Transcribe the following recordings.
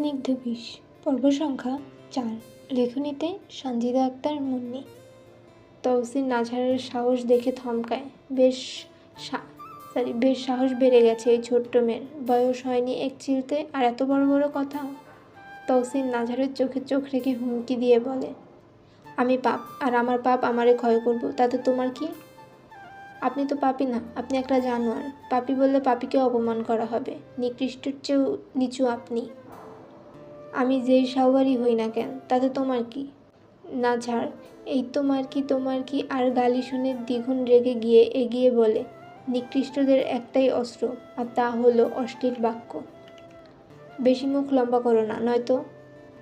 স্নিগ্ধ বিষ পর্ব সংখ্যা চার। লেখনীতে সঞ্জিদা আক্তার মুন্নি। তৌসির নাঝারের সাহস দেখে থমকায়। বেশ সরি বেশ সাহস বেড়ে গেছে এই ছোট্ট মেয়ের। বয়স হয়নি এক চিলতে, আর এত বড় বড় কথা তৌসির নাঝারের চোখে চোখ রেখে হুমকি দিয়ে বলে, আমি পাপ, আর আমার পাপ আমারে ক্ষয় করব। তাতে তোমার কি? আপনি তো পাপি না, আপনি একটা জানোয়ার। পাপি বললে পাপিকে অপমান করা হবে। নিকৃষ্টর চেয়েও নিচু আপনি। আমি যেই সাওয়ারই হই না কেন, তাতে তোমার কি? না ছাড়, এই তোমার কি তোমার কি আর গালি শুনে দ্বিগুণ রেগে গিয়ে এগিয়ে বলে, নিকৃষ্টদের একটাই অস্ত্র, আর তা হলো অশ্লীল বাক্য। বেশি মুখ লম্বা করো না, নয়তো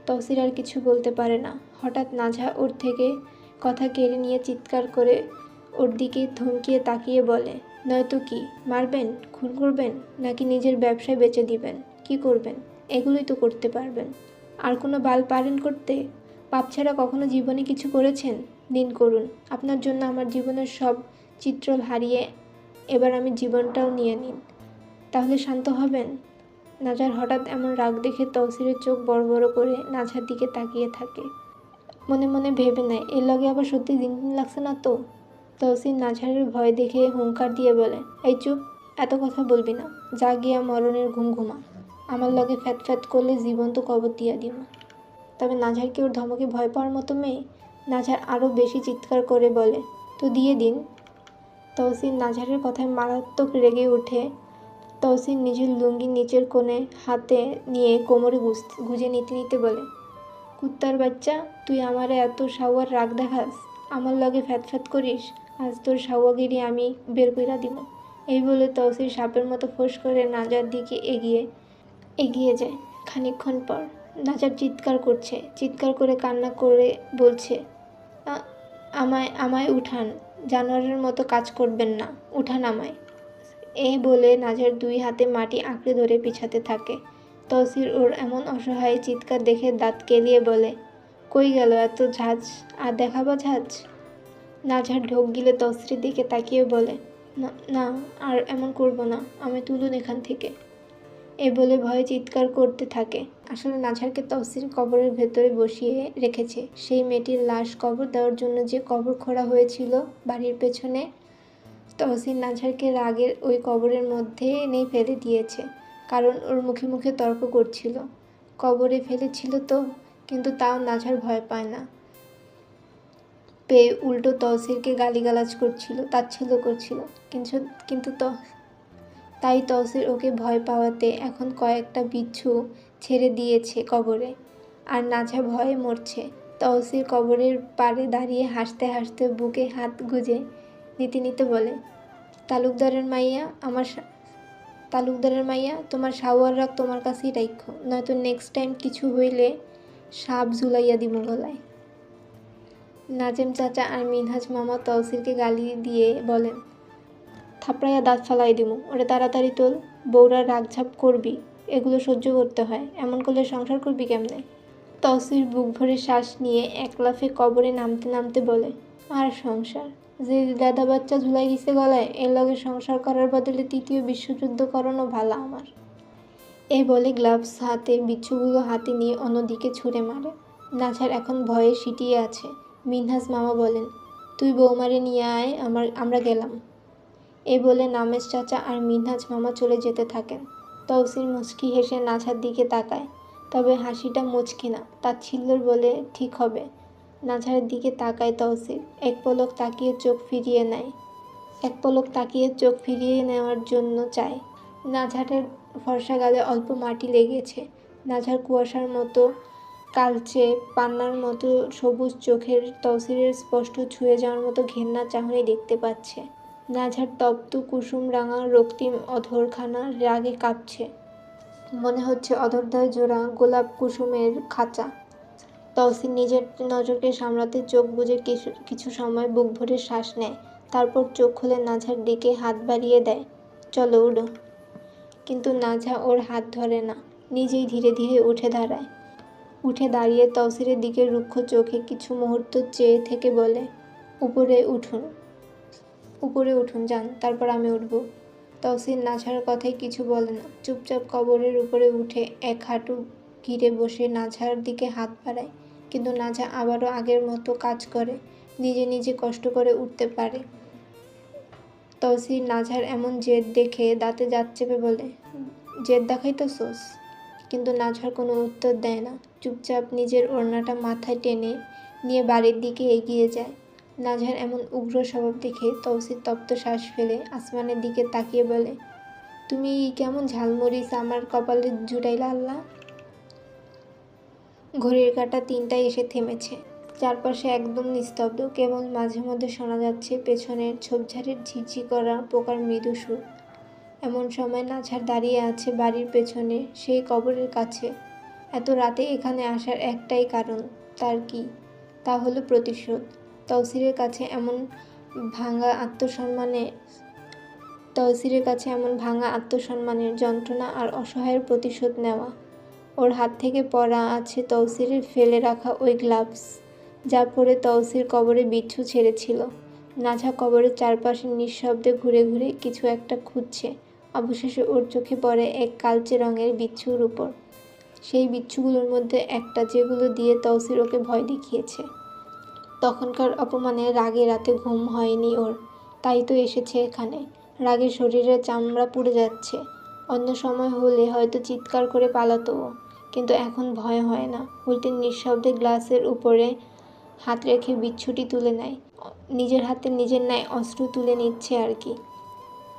তসির আর কিছু বলতে পারে না। হঠাৎ নাঝা ওর থেকে কথা কেড়ে নিয়ে চিৎকার করে ওর দিকে ধমকিয়ে তাকিয়ে বলে, নয়তো কি, মারবেন, খুন করবেন, নাকি নিজের ব্যবসায় বেচে দিবেন? কি করবেন? এগুলোই তো করতে পারবেন। আর কোনো বাল পারেন করতে পাপ ছাড়া কখনো জীবনে কিছু করেছেন? দিন করুন। আপনার জন্য আমার জীবনের সব চিত্র হারিয়ে এবার আমি জীবনটাও নিয়ে নিন। তাহলে শান্ত হবেন? নাজার হঠাৎ এমন রাগ দেখে তহসিরের চোখ বড় বড় করে নাঝার দিকে তাকিয়ে থাকে। মনে মনে ভেবে নেয়, এর লগে আবার সত্যি দিন দিন লাগছে না তো? তহসির নাঝারের ভয় দেখে হুঙ্কার দিয়ে বলে, এই চুপ, এত কথা বলবি না। যা গিয়া মরণের ঘুম ঘুমা। আমার লগে ফ্যাট ফ্যাট করলে জীবন্ত কবর দিয়া দিব। তবে নাঝার কি ওর ধমকে ভয় পাওয়ার মতো মেয়ে? নাঝার আরও বেশি চিৎকার করে বলে, তো দিয়ে দিন। তহসিন নাঝারের কথায় মারাত্মক রেগে ওঠে। তহসিন নিজের লুঙ্গি নিচের কোণে হাতে নিয়ে কোমরে গুজে নিতে নিতে বলে, কুত্তার বাচ্চা, তুই আমারে এত সাওয়ার রাগ দেখাস? আমার লগে ফ্যাত ফ্যাত করিস? আজ তোর সাওয়াগিরি আমি বের কইরা দিব। এই বলে তহসির সাপের মতো ফোঁস করে নাজার দিকে এগিয়ে এগিয়ে যায়। খানিকক্ষণ পর নাজার চিৎকার করছে, চিৎকার করে কান্না করে বলছে আমায় আমায় উঠান, জানোয়ারের মতো কাজ করবেন না, উঠান আমায়। এ বলে নাজার দুই হাতে মাটি আঁকড়ে ধরে পিছাতে থাকে। তহসির ওর এমন অসহায় চিৎকার দেখে দাঁত কেলিয়ে বলে, কই গেল এত ঝাঁজ, আর দেখাবা ঝাঁজ? নাঝার ঢোক গিলে তসরির দিকে তাকিয়ে বলে, না না, আর এমন করব না, আমি তুলুন এখান থেকে। এ বলে ভয়ে চিৎকার করতে থাকে। আসলে নাঝারকে তহসিল কবরের ভেতরে বসিয়ে রেখেছে। সেই মেয়েটির লাশ কবর দেওয়ার জন্য যে কবর খোঁড়া হয়েছিল বাড়ির পেছনে, তহসিল নাঝারকে রাগের ওই কবরের মধ্যে এনেই ফেলে দিয়েছে। কারণ ওর মুখে মুখে তর্ক করছিল। কবরে ফেলেছিল তো, কিন্তু তাও নাঝার ভয় পায় না। পেয়ে উল্টো তহসিলকে গালিগালাজ করছিল, তাচ্ছিল্য করছিল। কিন্তু কিন্তু তো তাই তহসিল ওকে ভয় পাওয়াতে এখন কয়েকটা বিচ্ছু ছেড়ে দিয়েছে কবরে। আর নাঝা ভয়ে মরছে। তহসিল কবরের পাড়ে দাঁড়িয়ে হাসতে হাসতে বুকে হাত গুজে নিতে বলে, তালুকদারের মাইয়া, আমার তালুকদারের মাইয়া, তোমার শাওয়ার রাখ তোমার কাছেই রাখো নয়তো নেক্সট টাইম কিছু হইলে সাপ ঝুলাইয়া দিব গলায়। নাজেম চাচা আর মিনহাজ মামা তহসিলকে গালি দিয়ে বলেন থাপড়াইয়া দাঁত ফালাই দিমু। ওরে তাড়াতাড়ি তোল বউরা রাগঝাপ করবি, এগুলো সহ্য করতে হয়। এমন করলে সংসার করবি কেমনে? তহসিল বুক ভরে শ্বাস নিয়ে এক লাফে কবরে নামতে নামতে বলে, আর সংসার? যে দাদা বাচ্চা ঝুলাই গেছে গলায়, এর লগে সংসার করার বদলে তৃতীয় বিশ্বযুদ্ধ করানো ভালো আমার। এই বলে গ্লাভস হাতে, বিচ্ছুগুলো হাতে নিয়ে অন্যদিকে ছুঁড়ে মারে। নাছার এখন ভয়ে সিটিয়ে আছে। মিনহাজ মামা বলেন, তুই বৌমারে নিয়ে আয়, আমার, আমরা গেলাম। এ বলে নামেশ চাচা আর মিনহাজ মামা চলে যেতে থাকেন। তৌসির মুচকি হেসে নাছার দিকে তাকায়। তবে হাসিটা মুচকি না তাচ্ছিল্যর বলে ঠিক হবে। নাছারের দিকে তাকায় তৌসির এক পলক তাকিয়ে চোখ ফিরিয়ে নেয়। এক পলক তাকিয়ে চোখ ফিরিয়ে নেওয়ার জন্য চায়। নাঝারের ফর্সা গালে অল্প মাটি লেগেছে। নাঝার কুয়াশার মতো কালচে পান্নার মতো সবুজ চোখের তসিরের স্পষ্ট ছুঁয়ে যাওয়ার মতো ঘেন্না চাহনি দেখতে পাচ্ছে। নাঝার তপ্ত, কুসুম রাঙা, রক্তিম অধরখানা রাগে কাঁপছে। মনে হচ্ছে অধরদায় জোড়া গোলাপ কুসুমের খাঁচা। তহসিল নিজের নজরকে সামলাতে চোখ বুজে কিছু কিছু সময় বুক ভরে শ্বাস নেয়। তারপর চোখ খুলে নাঝার দিকে হাত বাড়িয়ে দেয়। চলো উডো। কিন্তু নাঝা ওর হাত ধরে না, নিজেই ধীরে ধীরে উঠে দাঁড়ায়। উঠে দাঁড়িয়ে তহসিলের দিকে রুক্ষ চোখে কিছু মুহূর্ত চেয়ে থেকে বলে, উপরে উঠুন। উপরে উঠুন, যান, তারপর আমি উঠব। তহসিল নাছার কথায় কিছু বলে না। চুপচাপ কবরের উপরে উঠে এক হাঁটু ঘিরে বসে নাঝার দিকে হাত বাড়ায়। কিন্তু নাঝা আবারও আগের মতো কাজ করে, নিজে নিজে কষ্ট করে উঠতে পারে। তৌসির নাঝার এমন জেদ দেখে দাঁতে দাঁত চেপে বলে, জেদ দেখাই তো সোস। কিন্তু নাঝার কোনো উত্তর দেয় না। চুপচাপ নিজের ওড়নাটা মাথায় টেনে নিয়ে বাড়ির দিকে এগিয়ে যায়। নাঝার এমন উগ্র স্বভাব দেখে তৌসির তপ্ত শ্বাস ফেলে আসমানের দিকে তাকিয়ে বলে, তুমি কেমন ঝালমরিচ আমার কপালে জুটাইলা আল্লাহ? ঘড়ির কাঁটা তিনটায় এসে থেমেছে। চারপাশে একদম নিস্তব্ধ, কেবল মাঝে মধ্যে শোনা যাচ্ছে পেছনের ঝোপঝাড়ের ঝিঝি করা পোকার মৃদু সুর। এমন সময় নাঝার দাঁড়িয়ে আছে বাড়ির পেছনে, সেই কবরের কাছে। এত রাতে এখানে আসার একটাই কারণ, তার কি? তা হলো প্রতিশোধ। তৌসিরের কাছে এমন ভাঙা আত্মসম্মানে তৌসিরের কাছে এমন ভাঙা আত্মসম্মানের যন্ত্রণা আর অসহায়ের প্রতিশোধ নেওয়া। ওর হাত থেকে পড়া আছে তৌসিরের ফেলে রাখা ওই গ্লাভস, যা পরে তৌসির কবরে বিচ্ছু ছেড়েছিল। নাঝা কবরের চারপাশে নিঃশব্দে ঘুরে ঘুরে কিছু একটা খুঁজছে। অবশেষে ওর চোখে পড়ে এক কালচে রঙের বিচ্ছুর উপর। সেই বিচ্ছুগুলোর মধ্যে একটা যেগুলো দিয়ে তৌসির ওকে ভয় দেখিয়েছে। তখনকার অপমানে রাগে রাতে ঘুম হয়নি ওর। তাই তো এসেছে এখানে। রাগে শরীরে চামড়া পুড়ে যাচ্ছে। অন্য সময় হলে হয়তো চিৎকার করে পালাতো কিন্তু এখন ভয় হয় না। উল্টে নিঃশব্দে গ্লাসের উপরে হাত রেখে বিচ্ছুটি তুলে নেয়। নিজের হাতে নিজের ন্যায় অস্ত্র তুলে নিচ্ছে আর কি।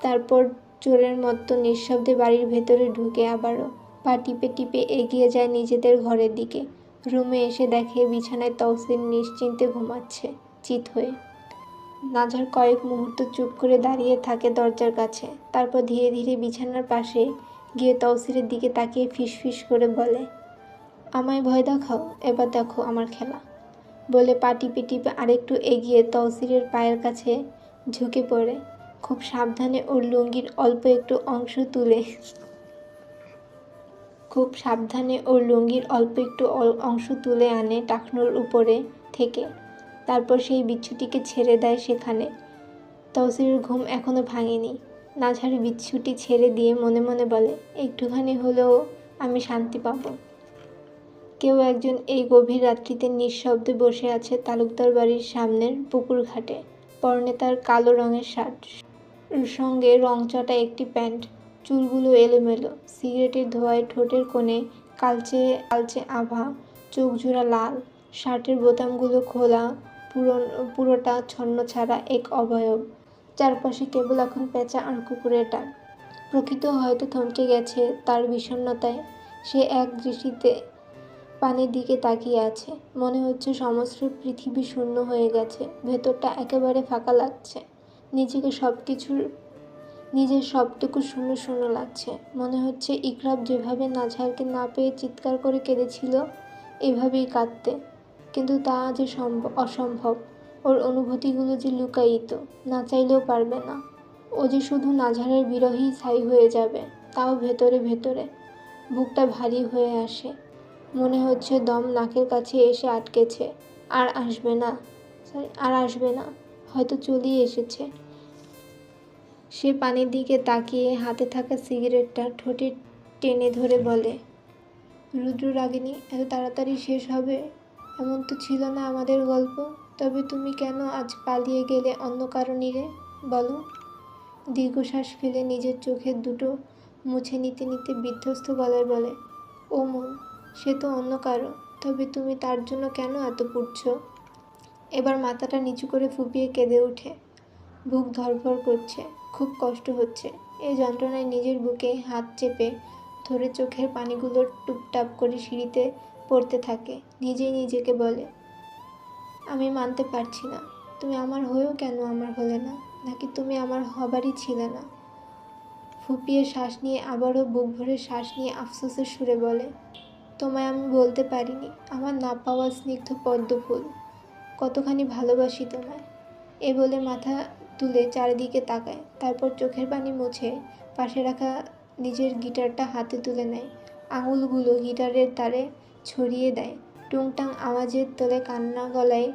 তারপর চোরের মতো নিঃশব্দে বাড়ির ভেতরে ঢুকে আবারও। পা টিপে টিপে এগিয়ে যায় নিজেদের ঘরের দিকে। রুমে এসে দেখে বিছানায় তৌসির নিশ্চিন্তে ঘুমাচ্ছে চিত হয়ে। নাঝার কয়েক মুহূর্ত চুপ করে দাঁড়িয়ে থাকে দরজার কাছে। তারপর ধীরে ধীরে বিছানার পাশে গিয়ে তৌসিরের দিকে তাকিয়ে ফিস ফিস করে বলে, আমায় ভয় দেখাও, এবার দেখো আমার খেলা। বলে পা টিপে টিপে আরেকটু এগিয়ে তৌসিরের পায়ের কাছে ঝুঁকে পড়ে। খুব সাবধানে ওর লুঙ্গির অল্প একটু অংশ তুলে খুব সাবধানে ওর লুঙ্গির অল্প একটু অংশ তুলে আনে টাকনোর উপরে থেকে। তারপর সেই বিচ্ছুটিকে ছেড়ে দেয় সেখানে। তৌসিরের ঘুম এখনও ভাঙেনি। নাঝার বিচ্ছুটি ছেড়ে দিয়ে মনে মনে বলে, একটুখানি হলেও আমি শান্তি পাবো। কেউ একজন এই গভীর রাত্রিতে নিঃশব্দে বসে আছে তালুকদার বাড়ির সামনের পুকুর ঘাটে। পরনে তার কালো রঙের শার্ট। সঙ্গে রংচটা একটি প্যান্ট। চুলগুলো এলোমেলো। সিগারেটের ধোয়ায় ঠোঁটের কোণে কালচে কালচে আভা, চোখ জোড়া লাল। শার্টের বোতামগুলো খোলা পুরো পুরোটা ছন্ন ছাড়া এক অবয়ব। চারপাশে কেবল এখন পেঁচা আর কুকুরের ডাক। প্রকৃত হয়তো থমকে গেছে তার বিষণ্ণতায়। সে এক দৃষ্টিতে পানির দিকে তাকিয়ে আছে। মনে হচ্ছে সমস্ত পৃথিবী শূন্য হয়ে গেছে। ভেতরটা একেবারে ফাঁকা লাগছে। নিজেকে সব কিছুর নিজের সবটুকু শূন্য শূন্য লাগছে। মনে হচ্ছে ইকরাব যেভাবে নাঝারকে না পেয়ে চিৎকার করে কেঁদেছিল, এভাবেই কাঁদতে। কিন্তু তা যে সম্ভব অসম্ভব। ওর অনুভূতিগুলো যে লুকায়িত, না চাইলেও পারবে না। ও যে শুধু নাঝারের বিরহী ছাই হয়ে যাবে, তাও ভেতরে ভেতরে। বুকটা ভারী হয়ে আসে। মনে হচ্ছে দম নাকের কাছে এসে আটকেছে। আর আসবে না। আর আসবে না। হয়তো চলেই এসেছে। সে পানির দিকে তাকিয়ে হাতে থাকা সিগারেটটা ঠোঁটে টেনে ধরে বলে, রুদ্র রাগিনী, এত তাড়াতাড়ি শেষ হবে? এমন তো ছিল না আমাদের গল্প। তবে তুমি কেন আজ পালিয়ে গেলে অন্য কারণে বলো। দীর্ঘশ্বাস ফেলে নিজের চোখের দুটো মুছে নিতে নিতে বিধ্বস্ত গলায় বলে, ও মন, সে তো অন্য কারও। তবে তুমি তার জন্য কেন এত পুড়ছ? এবার মাথাটা নিচু করে ফুপিয়ে কেঁদে ওঠে বুক ধরফর করছে। খুব কষ্ট হচ্ছে। এই যন্ত্রণায় নিজের বুকে হাত চেপে ধরে চোখের পানিগুলো টুপটাপ করে সিঁড়িতে পড়তে থাকে। নিজেই নিজেকে বলে, আমি মানতে পারছি না। তুমি আমার হয়েও কেন আমার হলে না? নাকি তুমি আমার হবারই ছিলে না? ফুপিয়ে শ্বাস নিয়ে আবারও বুক ভরে শ্বাস নিয়ে আফসোসের সুরে বলে, তোমায় আমি বলতে পারিনি। আমার না পাওয়া স্নিগ্ধ পদ্ম ফুল। কতখানি ভালোবাসি তোমায়। এ বলে মাথা তুলে চারিদিকে তাকায়, তারপর চোখের পানি মুছে পাশে রাখা নিজের গিটারটা হাতে তুলে নেয়। আঙুলগুলো গিটারের তারে ছড়িয়ে দেয়। টুংটাং আওয়াজের তলে কান্না গলায়